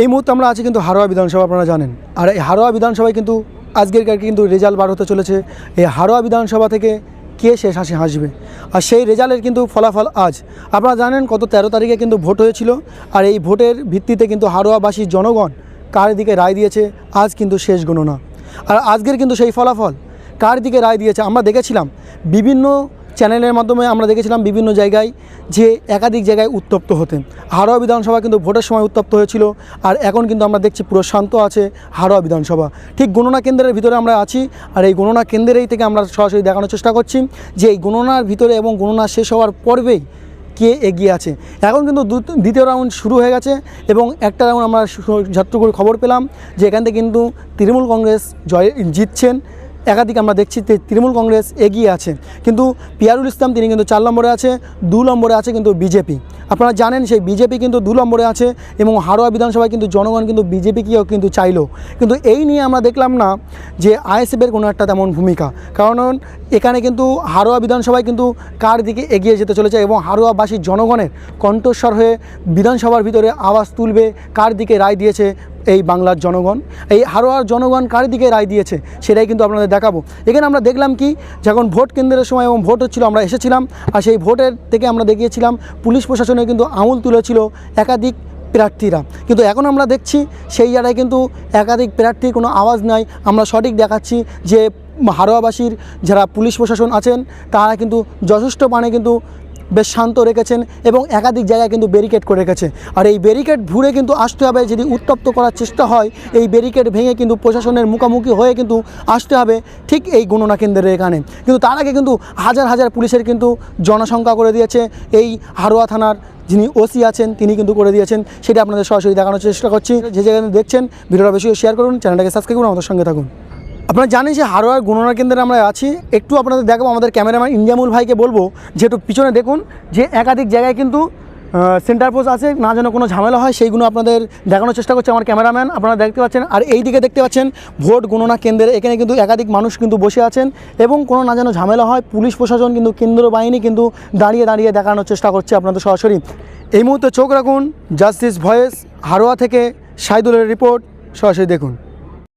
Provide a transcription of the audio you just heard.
এই মুহূর্তে আমরা আছি কিন্তু হারোয়া বিধানসভা, আপনারা জানেন। আর এই হারোয়া বিধানসভায় কিন্তু আজকের কালকে কিন্তু রেজাল্ট বার হতে চলেছে। এই হারোয়া বিধানসভা থেকে কে শেষ হাসি হাসবে? আর সেই রেজাল্টের কিন্তু ফলাফল আজ। আপনারা জানেন কত তেরো তারিখে কিন্তু ভোট হয়েছিল। আর এই ভোটের ভিত্তিতে কিন্তু হারোয়াবাসী জনগণ কার দিকে রায় দিয়েছে, আজ কিন্তু শেষ গণনা। আর আজকের কিন্তু সেই ফলাফল কার দিকে রায় দিয়েছে, আমরা দেখেছিলাম। বিভিন্ন চ্যানেলের মাধ্যমে আমরা দেখেছিলাম বিভিন্ন জায়গায় যে একাধিক জায়গায় উত্তপ্ত হতেন। হাড়োয়া বিধানসভা কিন্তু ভোটের সময় উত্তপ্ত হয়েছিল আর এখন কিন্তু আমরা দেখছি পুরো শান্ত আছে হাড়োয়া বিধানসভা। ঠিক গণনা কেন্দ্রের ভিতরে আমরা আছি আর এই গণনা কেন্দ্রেই থেকে আমরা সরাসরি দেখানোর চেষ্টা করছি যে এই গণনার ভিতরে এবং গণনা শেষ হওয়ার পর্বেই কে এগিয়ে আছে। এখন কিন্তু দ্বিতীয় রাউন্ড শুরু হয়ে গেছে এবং একটা রাউন্ড আমরা যাত্রা করে খবর পেলাম যে এখান থেকে কিন্তু তৃণমূল কংগ্রেস জয়, জিতছেন। একাধিক আমরা দেখছি যে তৃণমূল কংগ্রেস এগিয়ে আছে। কিন্তু পিয়ারুল ইসলাম, তিনি কিন্তু চার নম্বরে আছে, দু নম্বরে আছে কিন্তু বিজেপি। আপনারা জানেন সেই বিজেপি কিন্তু দু নম্বরে আছে এবং হাড়োয়া বিধানসভায় কিন্তু জনগণ কিন্তু বিজেপিকেও কিন্তু চাইলো। কিন্তু এই নিয়ে আমরা দেখলাম না যে আইএসএফের কোনো একটা তেমন ভূমিকা। কারণ এখানে কিন্তু হাড়োয়া বিধানসভায় কিন্তু কার দিকে এগিয়ে যেতে চলেছে এবং হাড়োয়াবাসী জনগণের কণ্ঠস্বর হয়ে বিধানসভার ভিতরে আওয়াজ তুলবে, কার দিকে রায় দিয়েছে এই বাংলার জনগণ, এই হারোয়ার জনগণ কার দিকে রায় দিয়েছে সেটাই কিন্তু আপনাদের দেখাবো। এখানে আমরা দেখলাম কি, যখন ভোট কেন্দ্রের সময় এবং ভোট হচ্ছিল, আমরা এসেছিলাম আর সেই ভোটের থেকে আমরা দেখিয়েছিলাম, পুলিশ প্রশাসনে কিন্তু আঙুল তুলেছিল একাধিক প্রার্থীরা। কিন্তু এখন আমরা দেখছি সেই জায়গায় কিন্তু একাধিক প্রার্থীর কোনো আওয়াজ নাই। আমরা সঠিক দেখাচ্ছি যে হারোয়াবাসীর যারা পুলিশ প্রশাসন আছেন, তারা কিন্তু যথেষ্ট পানে কিন্তু বেশ শান্ত রেখেছেন এবং একাধিক জায়গায় কিন্তু ব্যারিকেড করে রেখেছে। আর এই ব্যারিকেড ঘুরে কিন্তু আসতে হবে যদি উত্তপ্ত করার চেষ্টা হয়, এই ব্যারিকেড ভেঙে কিন্তু প্রশাসনের মুখোমুখি হয়ে কিন্তু আসতে হবে ঠিক এই গণনা কেন্দ্রের এখানে। কিন্তু তার আগে কিন্তু হাজার হাজার পুলিশের কিন্তু জনসংখ্যা করে দিয়েছে। এই হারোয়া থানার যিনি ওসি আছেন, তিনি কিন্তু করে দিয়েছেন। সেটা আপনাদের সরাসরি দেখানোর চেষ্টা করছি। যে যেখানে দেখছেন, ভিডিওটা বেশি শেয়ার করুন, চ্যানেলটাকে সাবস্ক্রাইব করুন, আমাদের সঙ্গে থাকুন। আপনারা জানেন যে হারোয়ার গণনা কেন্দ্রে আমরা আছি। একটু আপনাদের দেখাবো, আমাদের ক্যামেরাম্যান ইন্ডিয়ামুল ভাইকে বলব যে একটু পিছনে দেখুন যে একাধিক জায়গায় কিন্তু সেন্টার পোস্ট আছে, না যেন কোনো ঝামেলা হয়, সেইগুলো আপনাদের দেখানোর চেষ্টা করছে আমার ক্যামেরাম্যান। আপনারা দেখতে পাচ্ছেন, আর এই দিকে দেখতে পাচ্ছেন ভোট গণনা কেন্দ্রে এখানে কিন্তু একাধিক মানুষ কিন্তু বসে আছেন এবং কোনো না যেন ঝামেলা হয়, পুলিশ প্রশাসন কিন্তু কেন্দ্র বাহিনী কিন্তু দাঁড়িয়ে দাঁড়িয়ে দেখানোর চেষ্টা করছে আপনাদের সরাসরি। এই মুহূর্তে চোখ রাখুন জাস্টিস ভয়েস হারোয়া থেকে সাইদুলের রিপোর্ট সরাসরি দেখুন।